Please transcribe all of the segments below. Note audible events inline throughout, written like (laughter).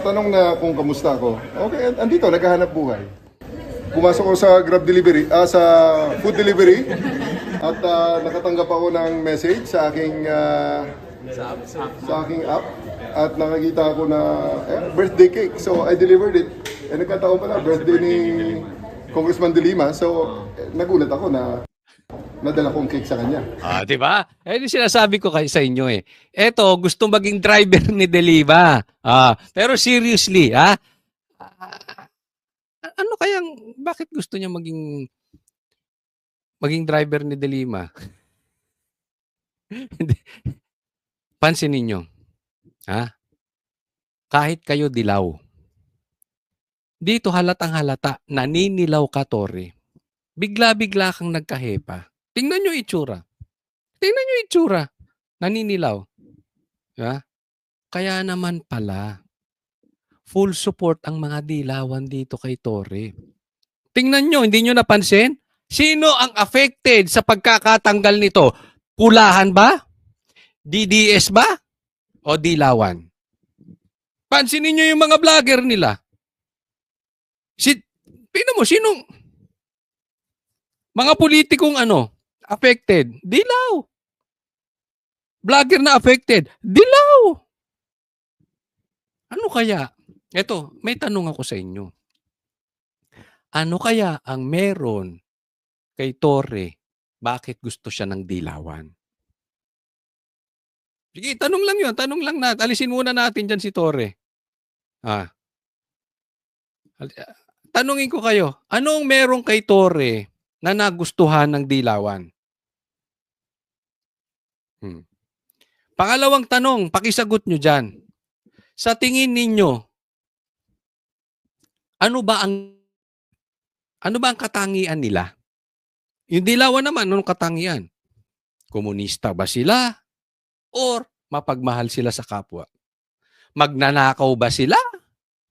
Tanong na kung kamusta ako. Okay, and- andito, naghahanap buhay. Pumasok ako sa Grab delivery, ah, sa food delivery. At ah, nakatanggap ako ng message sa aking ah, sa aking app. At nakakita ako na eh, birthday cake. So I delivered it. Eh nagkataon pala, birthday ni Congressman De. So eh, nagulat ako na nadala kong cake sa kanya. Ah, 'di ba? Eh di sinasabi ko kay sa inyo eh. Eto, gusto maging driver ni Deliva. Ah, pero seriously, ah, ah, ano kayang bakit gusto niya maging maging driver ni Delima? (laughs) Pansin ninyo. Ha? Kahit kayo dilaw. Dito halatang halata, naninilaw ka, Tore. Bigla-bigla kang nagkahepa. Tingnan nyo itsura. Tingnan nyo itsura. Naninilaw. Ha? Kaya naman pala, full support ang mga dilawan dito kay Tore. Tingnan nyo, hindi nyo napansin? Sino ang affected sa pagkakatanggal nito? Pulahan ba? DDS ba? O dilawan? Pansinin nyo yung mga vlogger nila. Si, pino mo, sinong mga politikong ano, affected? Dilaw. Vlogger na affected? Dilaw. Ano kaya? Eto, may tanong ako sa inyo. Ano kaya ang meron kay Torre? Bakit gusto siya ng dilawan? Sige, tanong lang yun. Tanong lang natin. Alisin muna natin dyan si Torre. Ah. Ah, Tanungin ko kayo, anong meron kay Torre na nagustuhan ng dilawan? Hmm. Pangalawang tanong, pakisagot nyo dyan. Sa tingin ninyo, ano ba ang ano ba ang katangian nila? Yung dilawan naman, anong katangian? Komunista ba sila? Or mapagmahal sila sa kapwa? Magnanakaw ba sila?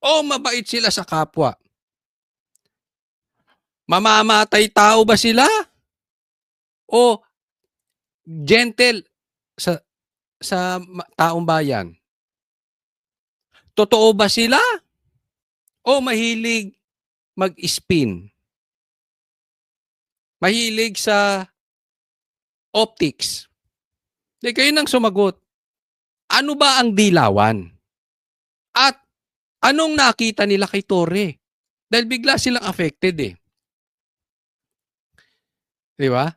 O mabait sila sa kapwa? Mamamatay tao ba sila? O gentle sa sa taong bayan? Totoo ba sila? O mahilig mag-spin? Mahilig sa optics? Di kayo nang sumagot. Ano ba ang dilawan? At anong nakita nila kay Torre? Dahil bigla silang affected eh. Di ba?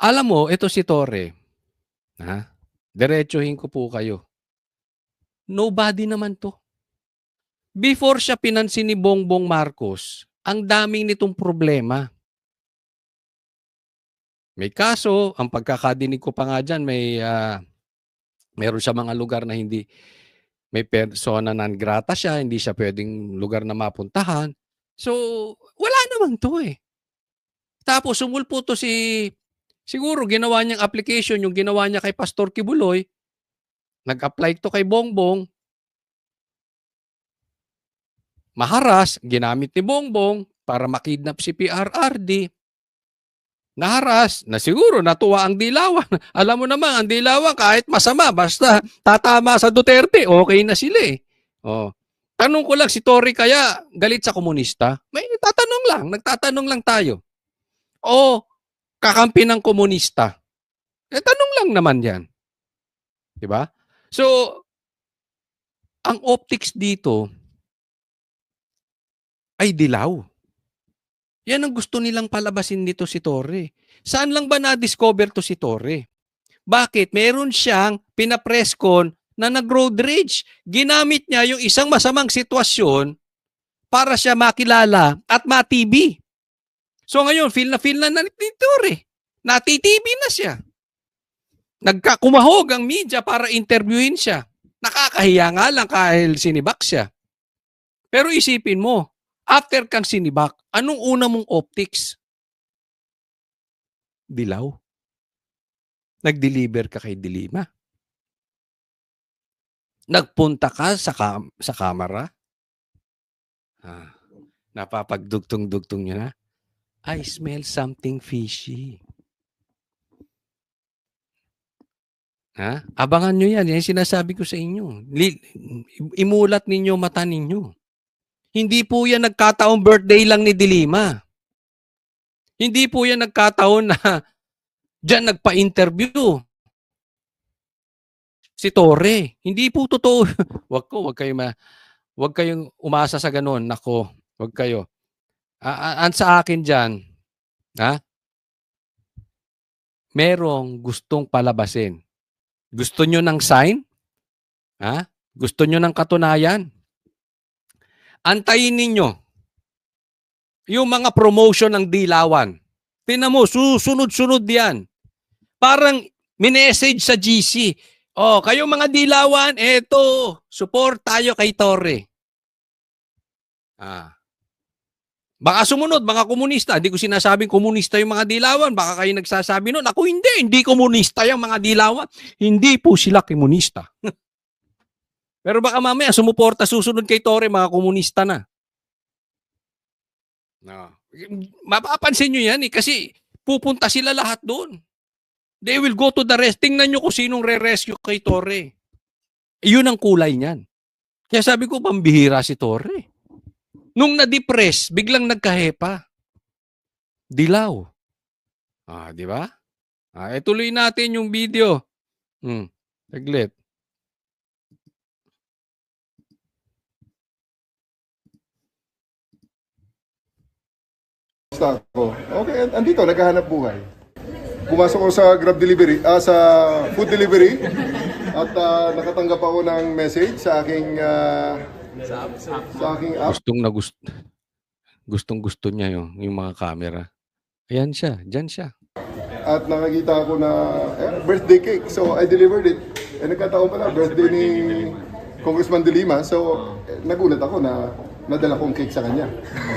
Alam mo, ito si Torre. Ha? Diretsuhin ko po kayo. Nobody naman to. Before siya pinansin ni Bongbong Marcos, ang daming nitong problema. May kaso, ang pagkakadinig ko pa nga dyan, may, ah, meron siya mga lugar na hindi, may persona non grata siya, hindi siya pwedeng lugar na mapuntahan. So, wala naman to eh. Tapos, sumulpo to si, siguro ginawa niyang application, yung ginawa niya kay Pastor Kibuloy, nag-apply to kay Bongbong, maharas, ginamit ni Bongbong para makidnap si PRRD, naharas, na siguro natuwa ang dilawan. (laughs) Alam mo naman, ang dilawan kahit masama, basta tatama sa Duterte, okay na sila eh. Oh. Tanong ko lang, si Tory kaya galit sa komunista? May tatanong lang, nagtatanong lang tayo. O kakampi ng komunista? Eh, tanong lang naman yan. Ba? So, ang optics dito ay dilaw. Yan ang gusto nilang palabasin dito si Torre. Saan lang ba na-discover to si Torre? Bakit? Meron siyang pinapreskon na nag-road rage. Ginamit niya yung isang masamang sitwasyon para siya makilala at ma-TV. So ngayon, feel na feel na na ni Torre. Nati-TV na siya. Nagkakumahog ang media para interviewin siya. Nakakahiya nga lang kahit sinibak siya. Pero isipin mo, after kang sinibak, anong una mong optics? Dilaw. Nag-deliver ka kay Dilima. Nagpunta ka sa kam- sa kamera. Ah, napapagdugtong-dugtong niya na. I smell something fishy. Ha? Abangan nyo yan. Yan sinasabi ko sa inyo. Imulat ninyo mata ninyo. Hindi po yan nagkataong birthday lang ni Dilima. Hindi po yan nagkataon na (laughs) dyan nagpa-interview. Si Torre. Hindi po totoo. (laughs) wag ko, wag kayo ma, wag kayong umasa sa ganun. Nako, wag kayo. A- a- an sa akin dyan, ha? Merong gustong palabasin. Gusto nyo ng sign? Ha? Gusto nyo ng katunayan? Antayin ninyo yung mga promotion ng dilawan. Tinan mo, susunod-sunod yan. Parang minessage sa GC. Oh, kayo mga dilawan, eto, support tayo kay Torre. Ah. Baka sumunod, mga komunista. Hindi ko sinasabing komunista yung mga dilawan. Baka kayo nagsasabi nun. Ako hindi, hindi komunista yung mga dilawan. Hindi po sila komunista. (laughs) Pero baka mamaya sumuporta susunod kay Torre, mga komunista na. No. Mapapansin nyo yan eh, kasi pupunta sila lahat doon. They will go to the rest. Tingnan nyo kung sinong re-rescue kay Torre. Yun ang kulay niyan. Kaya sabi ko, pambihira si Torre. Nung na-depress, biglang nagkahepa. Dilaw. Ah, di ba? Ah, eh, tuloy natin yung video. Hmm, saglit. Basta ako. Okay, and- andito, naghahanap buhay. Pumasok ako sa Grab Delivery, ah, sa food delivery. At ah, nakatanggap ako ng message sa aking ah, sa aking app. Gustong na gusto. Gustong gusto niya yung, yung mga camera. Ayan siya, dyan siya. At nakakita ako na eh, birthday cake. So I delivered it. Eh nagkataon pala, birthday ni Congressman De Lima. So eh, nagulat ako na nadala kong cake sa kanya.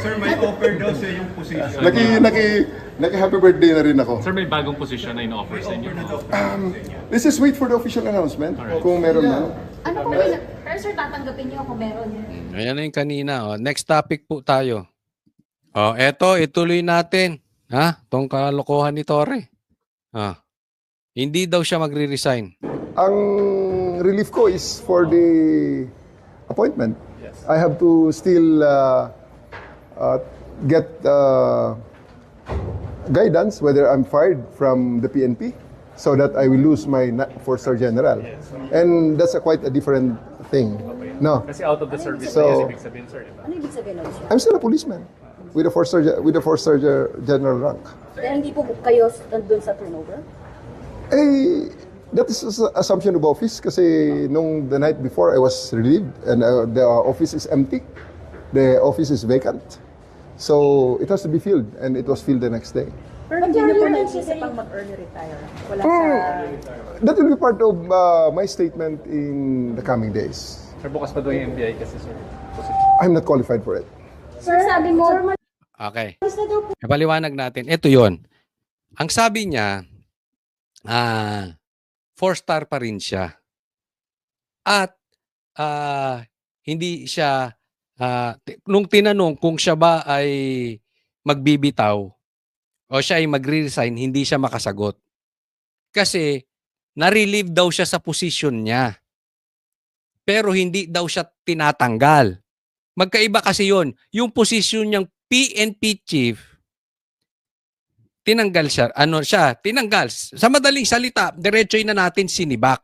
Sir, may offer daw sa yung position. Naki, naki, naki happy birthday na rin ako. Sir, may bagong posisyon na in-offer sa inyo. Let's just wait for the official announcement kung meron na. Ano po kayo? Pero sir, tatanggapin niyo kung meron. Ayan na yung kanina. Oh. Next topic po tayo. Oh, eto, ituloy natin. Ha? Tong kalokohan ni Torre. Ah. Hindi daw siya magre-resign. Ang relief ko is for the appointment. I have to still uh, uh, get uh, guidance whether I'm fired from the PNP so that I will lose my four-star general. And that's a quite a different thing. No, Kasi out of the service So- ibig sabihin, sir? Ano ibig sabihin sir? I'm still a policeman with a four-star with a four-star ge- general rank. Dahil hindi po kayo nandun sa turnover? Eh, that is as- assumption of office kasi nung the night before I was relieved and uh, the office is empty. The office is vacant. So it has to be filled and it was filled the next day. Pero hindi niyo po naisipang mag-early retire? Wala sa... That will be part of uh, my statement in the coming days. Sir, bukas pa daw yung MBI kasi, sir. I'm not qualified for it. Sir, sabi mo, Okay. Ipaliwanag natin. Ito yon. Ang sabi niya, ah, four-star pa rin siya. At ah, hindi siya, ti- nung tinanong kung siya ba ay magbibitaw o siya ay magre-resign, hindi siya makasagot. Kasi na-relieve daw siya sa posisyon niya. Pero hindi daw siya tinatanggal. Magkaiba kasi yon. Yung posisyon niyang PNP chief, tinanggal siya. Ano siya? Tinanggal. Sa madaling salita, diretsoy na natin sinibak.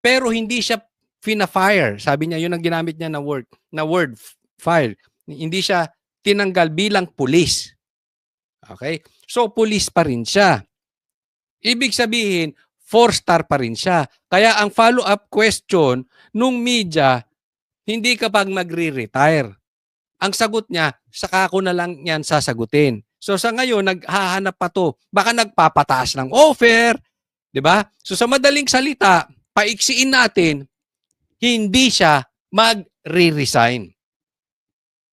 Pero hindi siya fina-fire. Sabi niya, yun ang ginamit niya na word, na word, fire. Hindi siya tinanggal bilang pulis. Okay? So, pulis pa rin siya. Ibig sabihin, four-star pa rin siya. Kaya ang follow-up question nung media, hindi kapag magre-retire. Ang sagot niya, saka ko na lang yan sasagutin. So sa ngayon, naghahanap pa to. Baka nagpapataas ng offer, di ba? So sa madaling salita, paiksiin natin, hindi siya magre-resign.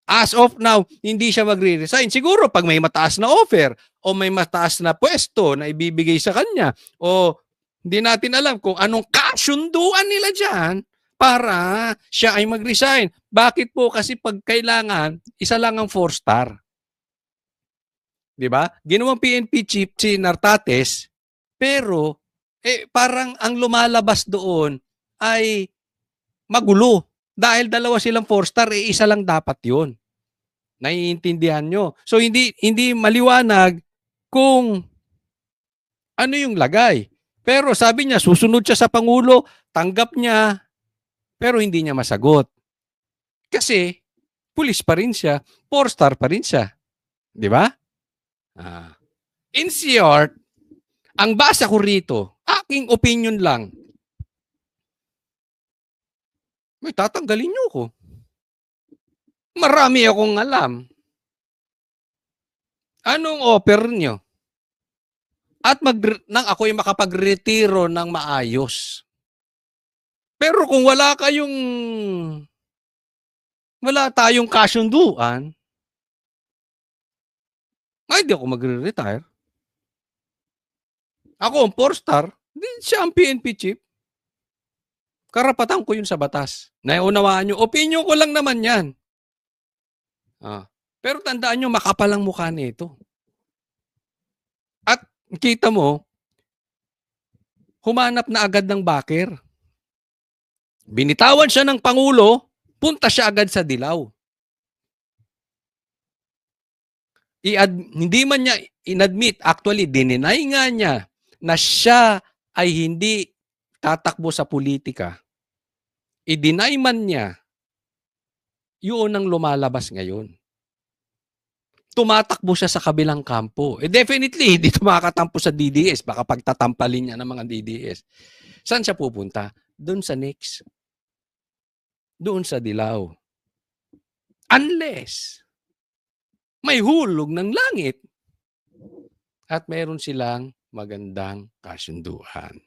As of now, hindi siya magre-resign. Siguro pag may mataas na offer o may mataas na pwesto na ibibigay sa kanya o hindi natin alam kung anong kasunduan nila dyan para siya ay mag-resign. Bakit po? Kasi pag kailangan, isa lang ang four-star. Di ba? Ginawang PNP chief si Nartates, pero eh parang ang lumalabas doon ay magulo. Dahil dalawa silang four star, eh isa lang dapat yun. Naiintindihan nyo. So hindi hindi maliwanag kung ano yung lagay. Pero sabi niya, susunod siya sa Pangulo, tanggap niya, pero hindi niya masagot. Kasi, pulis pa rin siya, four star pa rin siya. Di ba? Ah. In short, ang basa ko rito, aking opinion lang, may tatanggalin niyo ko. Marami akong alam. Anong offer niyo? At mag nang ako'y makapagretiro ng maayos. Pero kung wala kayong wala tayong kasunduan, ay hindi ako magre-retire. Ako ang four star, di siya ang PNP chief. Karapatan ko yun sa batas. Naunawaan nyo. Opinion ko lang naman yan. Ah. Pero tandaan nyo, makapalang mukha nito. At kita mo, humanap na agad ng baker. Binitawan siya ng Pangulo, punta siya agad sa Dilaw. I-ad- hindi man niya inadmit, actually, dininay nga niya na siya ay hindi tatakbo sa politika. I-deny man niya, yun ang lumalabas ngayon. Tumatakbo siya sa kabilang kampo. Eh definitely, (laughs) hindi tumakatampo sa DDS. Baka pagtatampalin niya ng mga DDS. Saan siya pupunta? Doon sa next. Doon sa Dilaw. Unless, may hulog ng langit at meron silang magandang kasunduan.